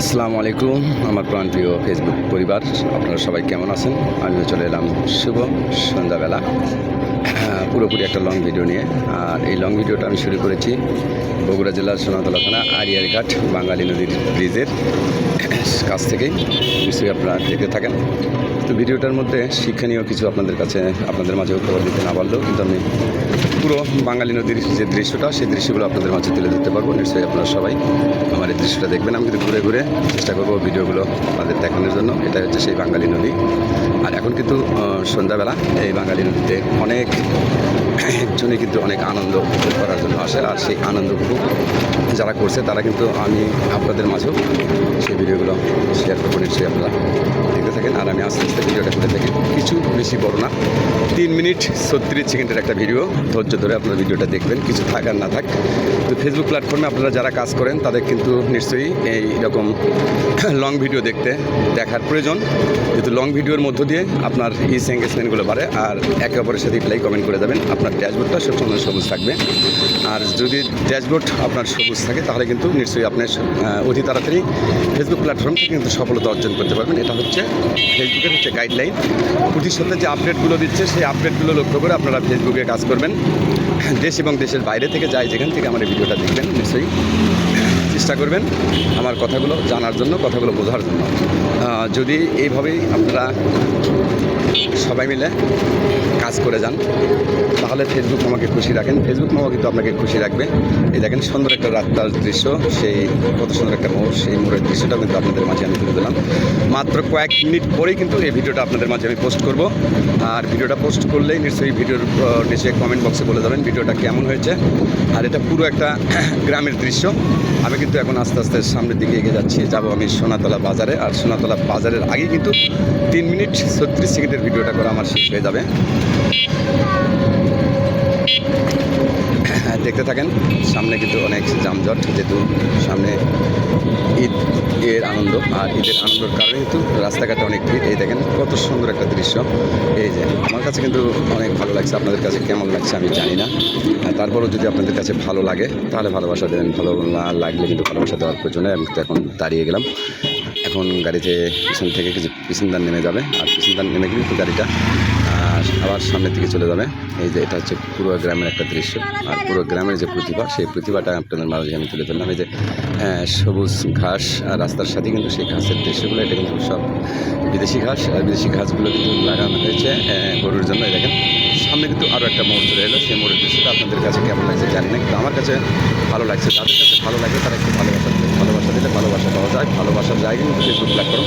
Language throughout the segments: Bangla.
আসসালামু আলাইকুম, আমার প্রাণপ্রিয় ফেসবুক পরিবার, আপনারা সবাই কেমন আছেন? আমিও চলে এলাম শুভ সন্ধ্যাবেলা। পুরোপুরি একটা লং ভিডিও নিয়ে। আর এই লং ভিডিওটা আমি শুরু করেছি বগুড়া জেলার সোনাতলা থানা আরিয়ারঘাট বাঙালি নদীর ব্রিজের কাছ থেকেই। নিশ্চয়ই আপনারা দেখতে থাকেন। তো ভিডিওটার মধ্যে শিক্ষণীয় কিছু আপনাদের কাছে, আপনাদের মাঝেও খবর দিতে না পারলেও কিন্তু আমি পুরো বাঙালি নদীর যে দৃশ্যটা, সেই দৃশ্যগুলো আপনাদের মাঝে তুলে ধরতে পারব। নিশ্চয়ই আপনারা সবাই আমার এই দৃশ্যটা দেখবেন। আমি কিন্তু ঘুরে ঘুরে চেষ্টা করব ভিডিওগুলো আপনাদের দেখানোর জন্য। এটা হচ্ছে সেই বাঙালি নদী। আর এখন কিন্তু সন্ধ্যাবেলা। এই বাঙালি নদীতে অনেক জনই কিন্তু অনেক আনন্দ উপভোগ করার জন্য আসে। আর সেই আনন্দ উপভোগ যারা করছে, তারা কিন্তু আমি আপনাদের মাঝেও সেই ভিডিওগুলো শেয়ার করব। নিশ্চয়ই আপনারা দেখতে থাকেন। আর আমি আস্তে আস্তে ভিডিওটা করে থাকি। কিছু বেশি বড় না। তিন মিনিট ছত্রিশ সেকেন্ডের একটা ভিডিও। ধৈর্য ধরে আপনারা ভিডিওটা দেখবেন। কিছু থাক আর না থাক। তো ফেসবুক প্ল্যাটফর্মে আপনারা যারা কাজ করেন, তাদের কিন্তু নিশ্চয়ই এই রকম লং ভিডিও দেখতে দেখার প্রয়োজন। যেহেতু লং ভিডিওর মধ্য দিয়ে আপনার ইস এঙ্গেজমেন্টগুলো বাড়ে, আর একে অপরের সাথে প্লাই কমেন্ট করে দেবেন। আপনার ড্যাশবোর্ডটা সবসময় সবুজ থাকবে। আর যদি ড্যাশবোর্ড আপনার সবুজ থাকে, তাহলে কিন্তু নিশ্চয়ই আপনি অতি তাড়াতাড়ি ফেসবুক প্ল্যাটফর্ম থেকে কিন্তু সফলতা অর্জন করতে পারবেন। এটা হচ্ছে ফেসবুকের হচ্ছে গাইডলাইন। প্রতি যে আপডেটগুলো দিচ্ছে, সেই আপডেটগুলো লক্ষ্য করে আপনারা ফেসবুকে কাজ করবেন। দেশ এবং দেশের বাইরে থেকে যাই, যেখান থেকে আমার এই ভিডিওটা দেখবেন, নিশ্চয়ই চেষ্টা করবেন আমার কথাগুলো জানার জন্য, কথাগুলো বোঝার জন্য। যদি এইভাবেই আপনারা সবাই মিলে কাজ করে যান। তাহলে ফেসবুক আমাকে খুশি রাখেন। ফেসবুক মামা কিন্তু আপনাকে খুশি রাখবে। এই দেখেন, সুন্দর একটা রাস্তার দৃশ্য, সেই কত সুন্দর একটা মোড়, সেই মোড়ের দৃশ্যটা কিন্তু আপনাদের মাঝে আমি তুলে দিলাম মাত্র কয়েক মিনিট পরেই কিন্তু এই ভিডিওটা আপনাদের মাঝে আমি পোস্ট করব। আর ভিডিওটা পোস্ট করলেই নিশ্চয়ই ভিডিওর নিচে কমেন্ট বক্সে বলে দেবেন ভিডিওটা কেমন হয়েছে। আর এটা পুরো একটা গ্রামের দৃশ্য। আমি কিন্তু এখন আস্তে আস্তে সামনের দিকে এগিয়ে যাচ্ছি। যাব আমি সোনাতলা বাজারে। আর সোনাতলা বাজারের আগে কিন্তু তিন মিনিট ছত্রিশ সেকেন্ডের ভিডিওটা করা আমার শেষ হয়ে যাবে। হ্যাঁ, দেখতে থাকেন সামনে কিন্তু অনেক যানজট যেহেতু সামনে ঈদ এর আনন্দ আর ঈদের আনন্দের কারণে কিন্তু রাস্তাঘাটে অনেক ভিড়। এই দেখেন কত সুন্দর একটা দৃশ্য। এই যে আমার কাছে কিন্তু অনেক ভালো লাগছে আপনাদের কাছে কেমন লাগছে আমি জানি না। তারপরেও যদি আপনাদের কাছে ভালো লাগে তাহলে ভালোবাসা দেবেন ভালো না লাগলে কিন্তু ভালোবাসা দেওয়ার প্রয়োজনে আমি তো এখন দাঁড়িয়ে গেলাম। এখন গাড়িতে পিছন থেকে কিছু পিছনদার নেমে যাবে। আর পিছনদার নেমে কিন্তু গাড়িটা আবার সামনের দিকে চলে যাবে। এই যে এটা হচ্ছে পুরো গ্রামের একটা দৃশ্য। আর পুরো গ্রামের যে প্রতিভা, সেই প্রতিভাটা আপনাদের মাঝে আমি তুলে ধরলাম। এই যে সবুজ ঘাস আর রাস্তার সাথে কিন্তু সেই ঘাসের দৃশ্যগুলো, এটা কিন্তু সব বিদেশি ঘাস। আর বিদেশি ঘাসগুলো কিন্তু লাগানো হয়েছে গরুর জন্য। দেখেন, সামনে কিন্তু আরও একটা মোড় চলে এলো সেই মোড়ের দৃশ্যটা আপনাদের কাছে কেমন লাগছে জানি না, কিন্তু আমার কাছে ভালো লাগছে। যাদের কাছে ভালো লাগে তারা একটু ভালোবাসা ভালোবাসা দিলে ভালোবাসা পাওয়া যায়। ভালোবাসার জায়গা কিন্তু ফেসবুক প্ল্যাটফর্ম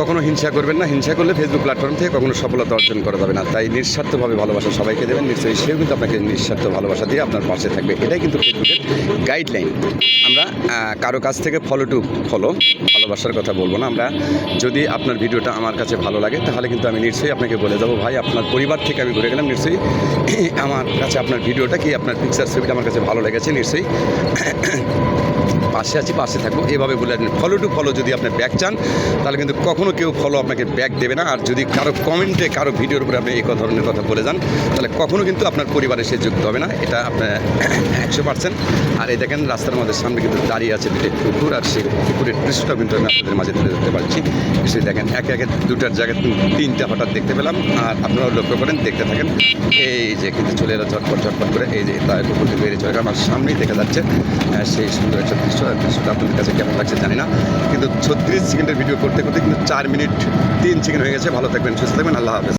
কখনো হিংসা করবেন না। হিংসা করলে ফেসবুক প্ল্যাটফর্ম থেকে কখনো সফলতা অর্জন করা যাবে না। তাই নিঃস্বার্থভাবে ভালোবাসা সবাইকে দেবেন। নিশ্চয়ই সেও কিন্তু আপনাকে নিঃস্বার্থ ভালোবাসা দিয়ে আপনার পাশে থাকবে। এটাই কিন্তু ফেসবুকের গাইডলাইন আমরা কারও কাছ থেকে ফলো টু ফলো ভালোবাসার কথা বলব না। আমরা যদি আপনার ভিডিওটা আমার কাছে ভালো লাগে, তাহলে কিন্তু আমি নিশ্চয়ই আপনাকে বলে দেবো, ভাই, আপনার পরিবার থেকে আমি ঘুরে গেলাম। নিশ্চয়ই আমার কাছে আপনার ভিডিওটা কি, আপনার পিকচার ছবিটা আমার কাছে ভালো লেগেছে? নিশ্চয়ই পাশে আছি পাশে থাকব। এভাবে বলে ফলো টু ফলো যদি আপনি ব্যাক চান তাহলে কিন্তু কখনো কেউ ফলো আপনাকে ব্যাক দেবে না। আর যদি কারও কমেন্টে কারও ভিডিওর উপরে আপনি এই ধরনের কথা বলে যান তাহলে কখনো কিন্তু আপনার পরিবারে সে যুক্ত হবে না। এটা আপনার একশো পার্সেন্ট আর এই দেখেন রাস্তার মধ্যে সামনে কিন্তু দাঁড়িয়ে আছে দুটো পুকুর আর সেই পুকুরের দৃশ্যটা কিন্তু আমি আপনাদের মাঝে তুলে ধরতে পারছি। সেই দেখেন একে একে দুটার জায়গায় তিনটা হঠাৎ দেখতে পেলাম। আর আপনারাও লক্ষ্য করেন দেখতে থাকেন এই যে কিন্তু চলে এলো ঝটপট ঝটপট করে এই যে তার থেকে বেরিয়ে চলে গেল। আমার সামনেই দেখা যাচ্ছে আহ, সেই সুন্দর একটা দৃশ্য। দৃশ্যটা আপনাদের কাছে কেমন লাগছে জানি না, কিন্তু ছত্রিশ সেকেন্ডের ভিডিও করতে করতে কিন্তু চার মিনিট তিন সেকেন্ড হয়ে গেছে। ভালো থাকবেন, সুস্থ থাকবেন, আল্লাহ হাফেজ।